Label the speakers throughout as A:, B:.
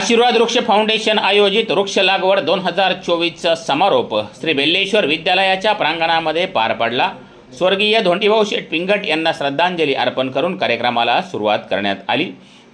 A: आशीर्वाद वृक्ष फाउंडेशन आयोजित वृक्ष लागवड दोन हजार चोवीसचा समारोप श्री बेल्लेश्वर विद्यालयाच्या प्रांगणामध्ये पार पडला. स्वर्गीय धोंडीभाऊ शेठ पिंगट यांना श्रद्धांजली अर्पण करून कार्यक्रमाला सुरुवात करण्यात आली.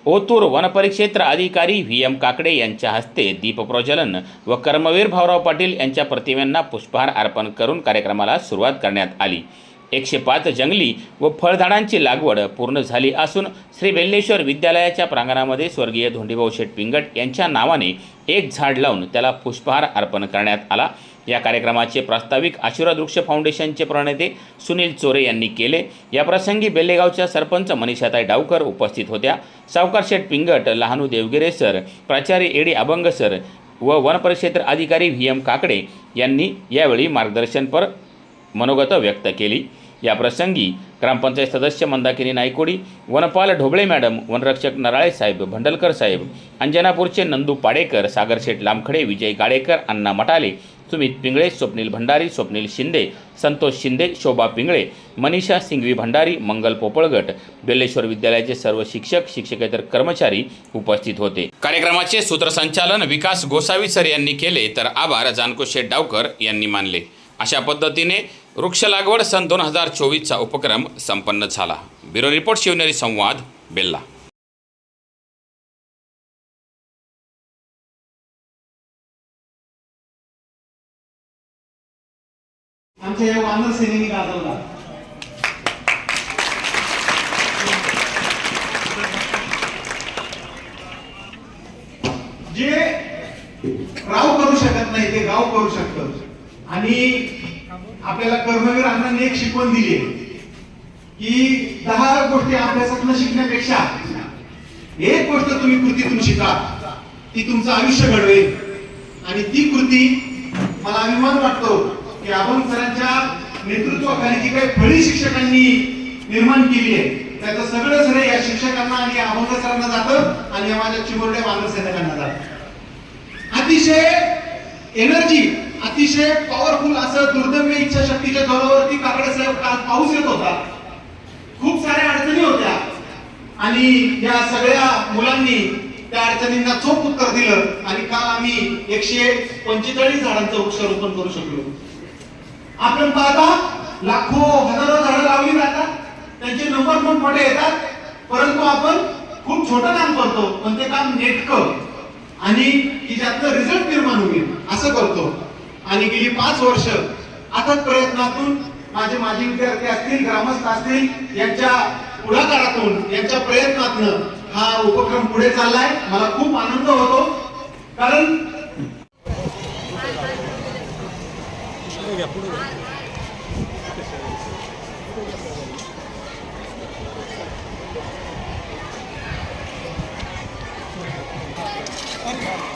A: ओतूर वनपरिक्षेत्र अधिकारी व्ही एम काकडे यांच्या हस्ते दीपप्रज्वलन व कर्मवीर भाऊराव पाटील यांच्या प्रतिमेंना पुष्पहार अर्पण करून कार्यक्रमाला सुरुवात करण्यात आली. एकशे पाच जंगली व फळझाडांची लागवड पूर्ण झाली असून श्री बेल्लेश्वर विद्यालयाच्या प्रांगणामध्ये स्वर्गीय धोंडीभाऊ शेठ पिंगट यांच्या नावाने एक झाड लावून त्याला पुष्पहार अर्पण करण्यात आला. या कार्यक्रमाचे प्रास्ताविक आशीर्वाद वृक्ष फाउंडेशनचे प्रणेते सुनील चोरे यांनी केले. या प्रसंगी बेल्लेगावच्या सरपंच मनीषाताई डावकर उपस्थित होत्या. सावकार शेठ पिंगट लहानू देवगिरे सर प्राचार्य एडी अभंग सर व वनपरिक्षेत्र अधिकारी व्ही एम काकडे यांनी यावेळी मार्गदर्शनपर मनोगत व्यक्त केली. या प्रसंगी ग्रामपंचायत सदस्य मंदाकिनी नायकोडी वनपाल ढोबळे मॅडम वनरक्षक नराळे साहेब भंडलकर साहेब अंजनापूरचे नंदू पाडेकर सागरशेठ लामखडे विजय गाडेकर अण्णा मटाले सुमित पिंगळे स्वप्नील भंडारी स्वप्नील शिंदे संतोष शिंदे शोभा पिंगळे मनीषा सिंघवी भंडारी मंगल पोपळगट बेल्लेश्वर विद्यालयाचे सर्व शिक्षक शिक्षकेतर कर्मचारी उपस्थित होते. कार्यक्रमाचे सूत्रसंचालन विकास गोसावी सर यांनी केले तर आभार जानकोशेठ डावकर यांनी मानले. अशा पद्धतीने वृक्ष लागवड सन दोन हजार चोवीसचा उपक्रम संपन्न झाला. ब्युरो रिपोर्ट शिवनेरी संवाद बेल्ला.
B: आमच्या या वानर सेनेने गाजवला जे राव करू शकत नाही ते गाव करू शकत. आणि आपल्याला कर्मवीर अण्णांनी एक शिकवण दिली की दहा गोष्टी अभ्यासातून शिकण्यापेक्षा एक गोष्ट तुम्ही कृतीतून शिका ती तुमचं आयुष्य घडवेल. आणि ती कृती मला अभिमान वाटतो की आपण सरांच्या नेतृत्वाखाली जी काही फळी शिक्षकांनी निर्माण केली आहे त्याचं सगळं श्रेय या शिक्षकांना आणि या अभंग सरांना जातं आणि या माझ्या चिमुरड्या मानव सैनिकांना जातं. अतिशय एनर्जी अतिशय पॉवरफुल असं दुर्दम्य इच्छाशक्तीच्या जोरावरती काकडे साहेब काल पाऊस येत होता. खूप साऱ्या अडचणी होत्या. आणि या सगळ्या मुलांनी त्या अडचणींना चोख उत्तर दिलं आणि काल आम्ही एकशे पंचेचाळीस झाडांचं वृक्षारोपण करू शकलो. आपण पाहता लाखो हजारो झाडं लावली जातात. त्यांचे नंबर पण मोठे येतात. परंतु आपण खूप छोटं काम करतो. पण ते काम नेटकं. आणि की ज्यातनं रिझल्ट निर्माण होईल असं करतो. आणि गेली पाच वर्ष अथक प्रयत्नातून माझे माजी विद्यार्थी असतील ग्रामस्थ असतील यांच्या पुढाकारातून यांच्या प्रयत्नातनं हा उपक्रम पुढे चाललाय मला खूप आनंद होतो कारण
C: Thank you.